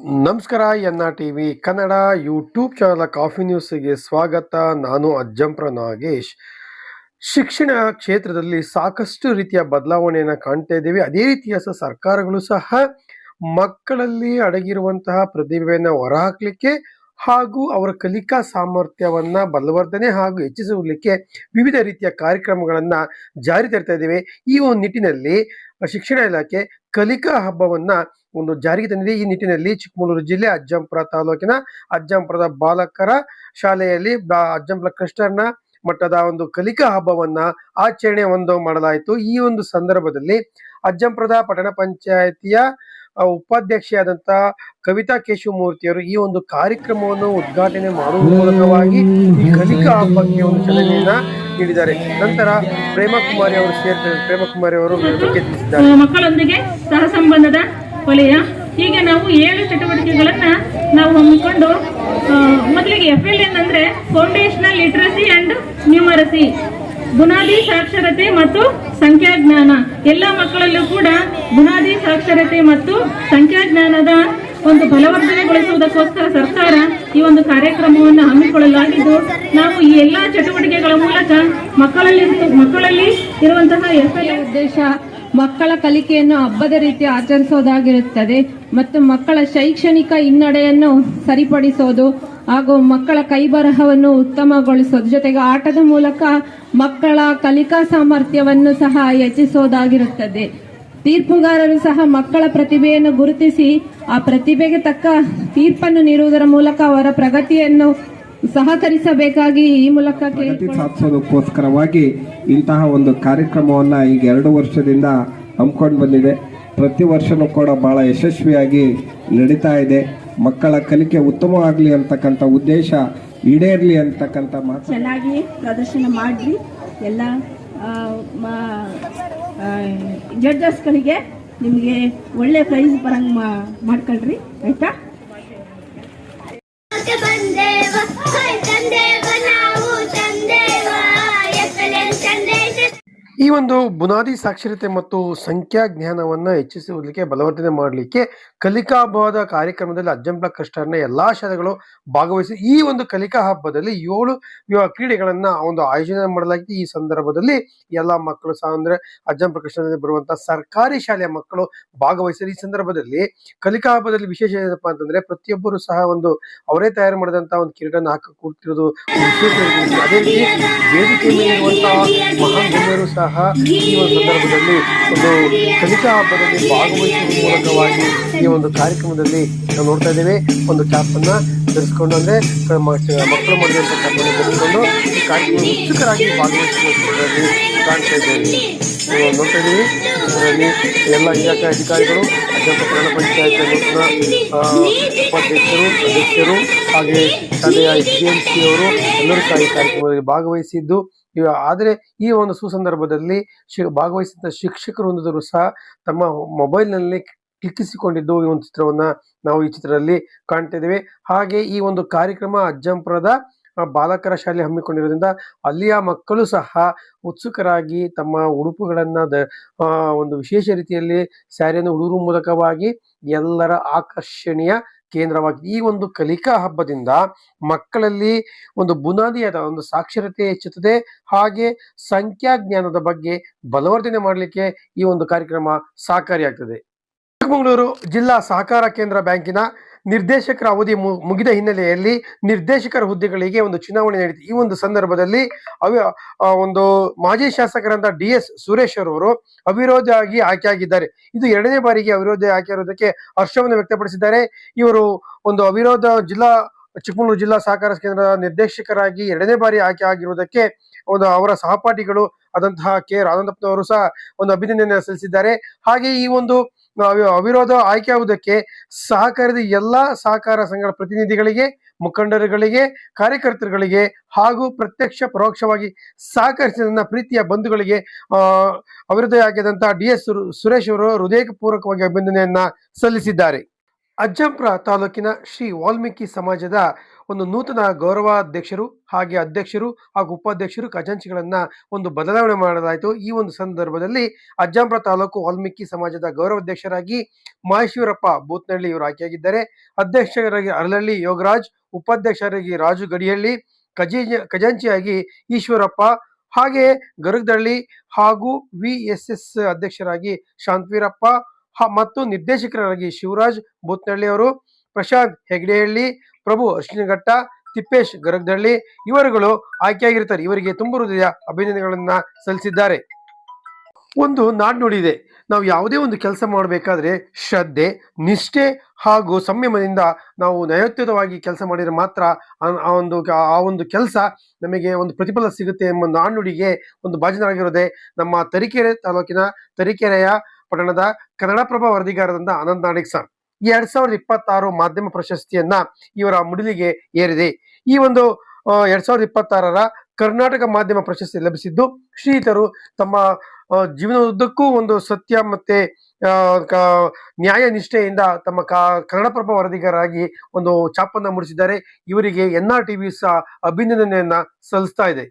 ನಮಸ್ಕಾರ, N R T V Kannada YouTube channel coffee ನ್ಯೂಸ್ಗೆ ಸ್ವಾಗತ. ನಾನು ಅಜ್ಜಂಪ್ರ ನಾಗೇಶ್ ಶಿಕ್ಷಣ ಕ್ಷೇತ್ರದಲ್ಲಿ ಸಾಕಷ್ಟು ರೀತಿಯ ಬದಲಾವಣೆಯನ್ನು ಕಾಣ್ತಾ ಇದ್ದೀವಿ. ಅದೇ ರೀತಿಯ ಸರ್ಕಾರಗಳು ಸಹ ಮಕ್ಕಳಲ್ಲಿ ಅಡಗಿರುವಂತಹ ಪ್ರತಿಭೆಯನ್ನು ಹೊರಹಾಕಲಿಕ್ಕೆ ಹಾಗೂ ಅವರ ಕಲಿಕಾ ಸಾಮರ್ಥ್ಯವನ್ನ ಬಲವರ್ಧನೆ ಹಾಗೂ ಹೆಚ್ಚಿಸುವುದಕ್ಕೆ ವಿವಿಧ ರೀತಿಯ ಕಾರ್ಯಕ್ರಮಗಳನ್ನ ಜಾರಿ ತರ್ತಾ ಇದ್ದೇವೆ. ಈ ಒಂದು ನಿಟ್ಟಿನಲ್ಲಿ ಶಿಕ್ಷಣ ಇಲಾಖೆ ಕಲಿಕಾ ಹಬ್ಬವನ್ನ ಒಂದು ಜಾರಿಗೆ ತಂದಿದೆ. ಈ ನಿಟ್ಟಿನಲ್ಲಿ ಚಿಕ್ಕಮಗಳೂರು ಜಿಲ್ಲೆ ಅಜ್ಜಂಪುರ ತಾಲೂಕಿನ ಅಜ್ಜಂಪುರದ ಬಾಲಕರ ಶಾಲೆಯಲ್ಲಿ ಅಜ್ಜಂಪುರ ಕೃಷ್ಣನ ಮಟ್ಟದ ಒಂದು ಕಲಿಕಾ ಹಬ್ಬವನ್ನ ಆಚರಣೆ ಒಂದು ಮಾಡಲಾಯಿತು. ಈ ಒಂದು ಸಂದರ್ಭದಲ್ಲಿ ಅಜ್ಜಂಪುರದ ಪಟ್ಟಣ ಪಂಚಾಯತಿಯ ಉಪಾಧ್ಯಕ್ಷೆಯಾದಂತ ಕವಿತಾ ಕೇಶವಮೂರ್ತಿಯವರು ಈ ಒಂದು ಕಾರ್ಯಕ್ರಮವನ್ನು ಉದ್ಘಾಟನೆ ಮಾಡುವ ಮೂಲಕವಾಗಿ ಈ ಕಲಿಕಾ ಹಬ್ಬಕ್ಕೆ ಒಂದು ಚಾಲನೆಯನ್ನ ನೀಡಿದ್ದಾರೆ. ನಂತರ ಪ್ರೇಮಕುಮಾರಿ ಅವರು ಸೇರ್ತಾರೆ. ಪ್ರೇಮಕುಮಾರಿ ಅವರು ತಿಳಿಸಿದ್ದಾರೆ. ಮಕ್ಕಳೊಂದಿಗೆ ಸಹಸಂಬಂಧದ ವಲಯ. ಹೀಗೆ ನಾವು ಏಳು ಚಟುವಟಿಕೆಗಳನ್ನ ನಾವು ಹಮ್ಮಿಕೊಂಡು ಮೊದಲಿಗೆ F L N foundational literacy and numeracy ಬುನಾದಿ ಸಾಕ್ಷರತೆ ಮತ್ತು ಸಂಖ್ಯಾಜ್ಞಾನ. ಎಲ್ಲ ಮಕ್ಕಳಲ್ಲೂ ಕೂಡ ಬುನಾದಿ ಸಾಕ್ಷರತೆ ಮತ್ತು ಸಂಖ್ಯಾಜ್ಞಾನದ ಒಂದು ಬಲವರ್ಧನೆಗೊಳಿಸುವುದಕ್ಕೋಸ್ಕರ ಸರ್ಕಾರ ಈ ಒಂದು ಕಾರ್ಯಕ್ರಮವನ್ನು ಹಮ್ಮಿಕೊಳ್ಳಲಾಗಿದ್ದು, ನಾವು ಈ ಎಲ್ಲಾ ಚಟುವಟಿಕೆಗಳ ಮೂಲಕ ಮಕ್ಕಳಲ್ಲಿ ಮಕ್ಕಳಲ್ಲಿ ಇರುವಂತಹ ಎಫ್ ಎಲ್ ಉದ್ದೇಶ ಮಕ್ಕಳ ಕಲಿಕೆಯನ್ನು ಹಬ್ಬದ ರೀತಿ ಆಚರಿಸೋದಾಗಿರುತ್ತದೆ ಮತ್ತು ಮಕ್ಕಳ ಶೈಕ್ಷಣಿಕ ಹಿನ್ನಡೆಯನ್ನು ಸರಿಪಡಿಸೋದು ಹಾಗೂ ಮಕ್ಕಳ ಕೈಬರಹವನ್ನು ಉತ್ತಮಗೊಳಿಸೋದು ಜೊತೆಗೆ ಆಟದ ಮೂಲಕ ಮಕ್ಕಳ ಕಲಿಕಾ ಸಾಮರ್ಥ್ಯವನ್ನು ಸಹ ಹೆಚ್ಚಿಸೋದಾಗಿರುತ್ತದೆ. ತೀರ್ಪುಗಾರರು ಸಹ ಮಕ್ಕಳ ಪ್ರತಿಭೆಯನ್ನು ಗುರುತಿಸಿ ಆ ಪ್ರತಿಭೆಗೆ ತಕ್ಕ ತೀರ್ಪನ್ನು ನೀಡುವುದರ ಮೂಲಕ ಅವರ ಪ್ರಗತಿಯನ್ನು ಸಹಕರಿಸಬೇಕಾಗಿ ಈ ಮೂಲಕ. ಸಾಧಿಸೋದಕ್ಕೋಸ್ಕರವಾಗಿ ಇಂತಹ ಒಂದು ಕಾರ್ಯಕ್ರಮವನ್ನು ಈಗ ಎರಡು ವರ್ಷದಿಂದ ಹಮ್ಮಿಕೊಂಡು ಬಂದಿದೆ. ಪ್ರತಿ ವರ್ಷನೂ ಕೂಡ ಬಹಳ ಯಶಸ್ವಿಯಾಗಿ ನಡೀತಾ ಇದೆ. ಮಕ್ಕಳ ಕಲಿಕೆ ಉತ್ತಮವಾಗಲಿ ಅಂತಕ್ಕಂಥ ಉದ್ದೇಶ ಈಡೇರಲಿ ಅಂತಕ್ಕಂಥ ಮಾತು. ಚೆನ್ನಾಗಿ ಪ್ರದರ್ಶನ ಮಾಡಿರಿ ಎಲ್ಲ ಜಡ್ಜಸ್ಗಳಿಗೆ ನಿಮಗೆ ಒಳ್ಳೆ ಪ್ರೈಸ್ ಬರಂಗ್ ಮಾ- ಮಾಡ್ಕೊಳ್ರಿ. ಆಯ್ತಾ? ಈ ಒಂದು ಬುನಾದಿ ಸಾಕ್ಷರತೆ ಮತ್ತು ಸಂಖ್ಯಾ ಜ್ಞಾನವನ್ನು ಹೆಚ್ಚಿಸುವುದಕ್ಕೆ ಬಲವರ್ಧನೆ ಮಾಡಲಿಕ್ಕೆ ಕಲಿಕಾ ಹಬ್ಬದ ಕಾರ್ಯಕ್ರಮದಲ್ಲಿ ಅಜ್ಜಂಪ್ಲ ಕಷ್ಟರ್ನ ಎಲ್ಲಾ ಶಾಲೆಗಳು ಭಾಗವಹಿಸಿ ಈ ಒಂದು ಕಲಿಕಾ ಹಬ್ಬದಲ್ಲಿ ಏಳು ಕ್ರೀಡೆಗಳನ್ನ ಒಂದು ಆಯೋಜನೆ ಮಾಡಲಾಗಿದೆ ಈ ಸಂದರ್ಭದಲ್ಲಿ ಎಲ್ಲ ಮಕ್ಕಳು ಸಹ ಅಂದ್ರೆ ಅಜ್ಜಂಪ್ಲ ಕೃಷ್ಣದಲ್ಲಿ ಬರುವಂತಹ ಸರ್ಕಾರಿ ಶಾಲೆಯ ಮಕ್ಕಳು ಭಾಗವಹಿಸಿದ ಈ ಸಂದರ್ಭದಲ್ಲಿ ಕಲಿಕಾ ಹಬ್ಬದಲ್ಲಿ ವಿಶೇಷ ಏನಪ್ಪಾ ಅಂತಂದ್ರೆ ಪ್ರತಿಯೊಬ್ಬರು ಸಹ ಒಂದು ಅವರೇ ತಯಾರು ಮಾಡಿದಂತಹ ಒಂದು ಕಿರೀಟನ ಹಾಕಿ ಕೂಡ್ತಿರೋದು. ಅದೇ ರೀತಿ ವೇದಿಕೆ ಮೇಲೆ ಇರುವಂತಹ ಮಹಾನ್ ಗಣ್ಯರು ಸಹ ಈ ಒಂದು ಸಂದರ್ಭದಲ್ಲಿ ಒಂದು ಕಲಿಕಾ ಹಬ್ಬದಲ್ಲಿ ಭಾಗವಹಿಸುವ ಮೂಲಕವಾಗಿ ಈ ಒಂದು ಕಾರ್ಯಕ್ರಮದಲ್ಲಿ ನಾವು ನೋಡ್ತಾ ಇದ್ದೇವೆ. ಒಂದು ಕ್ಯಾಪ್ ಅನ್ನ ಧರಿಸ್ಕೊಂಡು ಅಂದ್ರೆ ಮಕ್ಕಳು ಮಾಡಿದಂತ ಕ್ಯಾಪ್ ಅನ್ನು ಧರಿಸ್ಕೊಂಡು ಈ ಕಾರ್ಯಕ್ರಮ ಉತ್ಸುಕರಾಗಿ ಭಾಗವಹಿಸುವಲ್ಲಿ ಕಾಣ್ತಾ ಇದ್ದೇವೆ. ನೋಡ್ತಾ ಇದ್ದೀವಿ. ಇದರಲ್ಲಿ ಎಲ್ಲ ಇಲಾಖೆ ಅಧಿಕಾರಿಗಳು, ಅಧ್ಯಕ್ಷ ಕನ್ನಡ ಪಂಚಾಯತ್ ನೂತನ ಉಪಾಧ್ಯಕ್ಷರು, ಸದಸ್ಯರು ಹಾಗೆ ಶಾಲೆಯ ಎಸ್ ಡಿ ಎಂ ಸಿ ಅವರು ಎಲ್ಲರೂ ಸಹ ಈ ಕಾರ್ಯಕ್ರಮದಲ್ಲಿ ಭಾಗವಹಿಸಿದ್ದು ಇವ- ಆದರೆ ಈ ಒಂದು ಸುಸಂದರ್ಭದಲ್ಲಿ ಶಿ ಭಾಗವಹಿಸಿದ ಶಿಕ್ಷಕರು ಒಂದಿದ್ರು ಸಹ ತಮ್ಮ ಮೊಬೈಲ್ನಲ್ಲಿ ಕ್ಲಿಕ್ಕಿಸಿಕೊಂಡಿದ್ದು ಈ ಒಂದು ಚಿತ್ರವನ್ನ ನಾವು ಈ ಚಿತ್ರದಲ್ಲಿ ಕಾಣ್ತಾ ಇದ್ದೇವೆ. ಹಾಗೆ ಈ ಒಂದು ಕಾರ್ಯಕ್ರಮ ಅಜ್ಜಂಪುರದ ಬಾಲಕರ ಶಾಲೆ ಹಮ್ಮಿಕೊಂಡಿರೋದ್ರಿಂದ ಅಲ್ಲಿಯ ಮಕ್ಕಳು ಸಹ ಉತ್ಸುಕರಾಗಿ ತಮ್ಮ ಉಡುಪುಗಳನ್ನು ದ ಒಂದು ವಿಶೇಷ ರೀತಿಯಲ್ಲಿ ಸ್ಯಾರಿಯನ್ನು ಉಡುಗುರು ಮೂಲಕವಾಗಿ ಎಲ್ಲರ ಆಕರ್ಷಣೆಯ ಕೇಂದ್ರವಾಗಿದೆ ಈ ಒಂದು ಕಲಿಕಾ ಹಬ್ಬದಿಂದ ಮಕ್ಕಳಲ್ಲಿ ಒಂದು ಬುನಾದಿಯಾದ ಒಂದು ಸಾಕ್ಷರತೆ ಹೆಚ್ಚುತ್ತದೆ. ಹಾಗೆ ಸಂಖ್ಯಾ ಜ್ಞಾನದ ಬಗ್ಗೆ ಬಲವರ್ಧನೆ ಮಾಡಲಿಕ್ಕೆ ಈ ಒಂದು ಕಾರ್ಯಕ್ರಮ ಸಹಕಾರಿಯಾಗ್ತದೆ. ಚಿಕ್ಕಮಗಳೂರು ಜಿಲ್ಲಾ ಸಹಕಾರ ಕೇಂದ್ರ ಬ್ಯಾಂಕಿನ ನಿರ್ದೇಶಕರ ಅವಧಿ ಮುಗಿದ ಹಿನ್ನೆಲೆಯಲ್ಲಿ ನಿರ್ದೇಶಕರ ಹುದ್ದೆಗಳಿಗೆ ಒಂದು ಚುನಾವಣೆ ನಡೆಯಿತು ಈ ಒಂದು ಸಂದರ್ಭದಲ್ಲಿ ಅವಿ ಒಂದು ಮಾಜಿ ಶಾಸಕರಂತ ಡಿ ಎಸ್ ಸುರೇಶ್ ಅವರು ಅವಿರೋಧವಾಗಿ ಆಯ್ಕೆಯಾಗಿದ್ದಾರೆ. ಇದು ಎರಡನೇ ಬಾರಿಗೆ ಅವಿರೋಧ ಆಯ್ಕೆಯಾಗಿರೋದಕ್ಕೆ ಹರ್ಷವನ್ನು ವ್ಯಕ್ತಪಡಿಸಿದ್ದಾರೆ. ಇವರು ಒಂದು ಅವಿರೋಧ ಜಿಲ್ಲಾ, ಚಿಕ್ಕಮಗಳೂರು ಜಿಲ್ಲಾ ಸಹಕಾರ ಕೇಂದ್ರದ ನಿರ್ದೇಶಕರಾಗಿ ಎರಡನೇ ಬಾರಿ ಆಯ್ಕೆ ಆಗಿರುವುದಕ್ಕೆ ಒಂದು ಅವರ ಸಹಪಾಠಿಗಳು ಆದಂತಹ ಕೆ. ರಾಧಾನಪ್ಪನವರು ಸಹ ಒಂದು ಅಭಿನಂದನೆ ಸಲ್ಲಿಸಿದ್ದಾರೆ. ಹಾಗೆ ಈ ಒಂದು ಅವಿರೋಧ ಆಯ್ಕೆ ಆಗುವುದಕ್ಕೆ ಸಹಕಾರದ ಎಲ್ಲಾ ಸಹಕಾರ ಸಂಘಗಳ ಪ್ರತಿನಿಧಿಗಳಿಗೆ, ಮುಖಂಡರುಗಳಿಗೆ, ಕಾರ್ಯಕರ್ತರುಗಳಿಗೆ ಹಾಗೂ ಪ್ರತ್ಯಕ್ಷ ಪರೋಕ್ಷವಾಗಿ ಸಹಕರಿಸಿದ ಪ್ರೀತಿಯ ಬಂಧುಗಳಿಗೆ ಅವಿರೋಧ ಆಗಿದಂತಹ ಡಿ ಎಸ್ ಸುರೇಶ್ ಅವರು ಹೃದಯಪೂರ್ವಕವಾಗಿ ಅಭಿನಂದನೆಯನ್ನ ಸಲ್ಲಿಸಿದ್ದಾರೆ. ಅಜ್ಜಂಪುರ ತಾಲೂಕಿನ ಶ್ರೀ ವಾಲ್ಮೀಕಿ ಸಮಾಜದ ಒಂದು ನೂತನ ಗೌರವಾಧ್ಯಕ್ಷರು ಹಾಗೆ ಅಧ್ಯಕ್ಷರು ಹಾಗೂ ಉಪಾಧ್ಯಕ್ಷರು ಖಜಾಂಚಿಗಳನ್ನು ಒಂದು ಬದಲಾವಣೆ ಮಾಡಲಾಯಿತು. ಈ ಒಂದು ಸಂದರ್ಭದಲ್ಲಿ ಅಜ್ಜಾಂಪುರ ತಾಲೂಕು ವಾಲ್ಮೀಕಿ ಸಮಾಜದ ಗೌರವಾಧ್ಯಕ್ಷರಾಗಿ ಮಹೇಶ್ವರಪ್ಪ ಬೂತ್ನಹಳ್ಳಿ ಇವರು ಆಯ್ಕೆಯಾಗಿದ್ದಾರೆ. ಅಧ್ಯಕ್ಷರಾಗಿ ಅರಳಹಳ್ಳಿ ಯೋಗರಾಜ್, ಉಪಾಧ್ಯಕ್ಷರಾಗಿ ರಾಜು ಗಡಿಹಳ್ಳಿ, ಖಜಿ ಖಜಾಂಚಿಯಾಗಿ ಈಶ್ವರಪ್ಪ, ಹಾಗೆ ಗರುಗದಳ್ಳಿ ಹಾಗೂ ವಿ ಎಸ್ ಎಸ್ ಅಧ್ಯಕ್ಷರಾಗಿ ಶಾಂತವೀರಪ್ಪ ಮತ್ತು ನಿರ್ದೇಶಕರಾಗಿ ಶಿವರಾಜ್ ಬೂತ್ನಹಳ್ಳಿ ಅವರು ಪ್ರಶಾಂತ್ ಹೆಗ್ಡೆಹಳ್ಳಿ, ಪ್ರಭು ಅರ್ಶಿನಘಟ್ಟ ತಿಪ್ಪೇಶ್ ಗರಗದಹಳ್ಳಿ ಇವರುಗಳು ಆಯ್ಕೆಯಾಗಿರ್ತಾರೆ. ಇವರಿಗೆ ತುಂಬ ಹೃದಯ ಅಭಿನಂದನೆಗಳನ್ನು ಸಲ್ಲಿಸಿದ್ದಾರೆ. ಒಂದು ನಾಣ್ಣುಡಿ ಇದೆ ನಾವು ಯಾವುದೇ ಒಂದು ಕೆಲಸ ಮಾಡಬೇಕಾದ್ರೆ ಶ್ರದ್ಧೆ, ನಿಷ್ಠೆ ಹಾಗೂ ಸಂಯಮದಿಂದ ನಾವು ನಯೋತ್ಯತವಾಗಿ ಕೆಲಸ ಮಾಡಿದರೆ ಮಾತ್ರ ಆ- ಆ ಒಂದು ಆ ಒಂದು ಕೆಲಸ ನಮಗೆ ಒಂದು ಪ್ರತಿಫಲ ಸಿಗುತ್ತೆ ಎಂಬ ನಾಣ್ಣುಡಿಗೆ ಒಂದು ಭಾಜನರಾಗಿರೋದೆ ನಮ್ಮ ತರೀಕೆರೆ ತಾಲೂಕಿನ ತರೀಕೆರೆಯ ಪಟ್ಟಣದ ಕನ್ನಡಪ್ರಭ ವರದಿಗಾರದಿಂದ ಆನಂದ್ ನಾಡಿಗ್ ಸರ್. ಎರಡ್ ಸಾವಿರದ ಇಪ್ಪತ್ತಾರು ಮಾಧ್ಯಮ ಪ್ರಶಸ್ತಿಯನ್ನ ಇವರ ಮುಡಿಲಿಗೆ ಏರಿದೆ. ಈ ಒಂದು ಎರಡ್ ಸಾವಿರದ ಇಪ್ಪತ್ತಾರರ ಕರ್ನಾಟಕ ಮಾಧ್ಯಮ ಪ್ರಶಸ್ತಿ ಲಭಿಸಿದ್ದು, ಶ್ರೀಯುತರು ತಮ್ಮ ಜೀವನದುದ್ದಕ್ಕೂ ಒಂದು ಸತ್ಯ ಮತ್ತೆ ನ್ಯಾಯ ನಿಷ್ಠೆಯಿಂದ ತಮ್ಮ ಕಾ, ಕನ್ನಡಪ್ರಭ ವರದಿಗರಾಗಿ ಒಂದು ಛಾಪನ್ನ ಮೂಡಿಸಿದ್ದಾರೆ. ಇವರಿಗೆ ಎನ್ ಆರ್ ಟಿವಿ ಸಹ ಅಭಿನಂದನೆಯನ್ನ ಸಲ್ಲಿಸ್ತಾ ಇದೆ.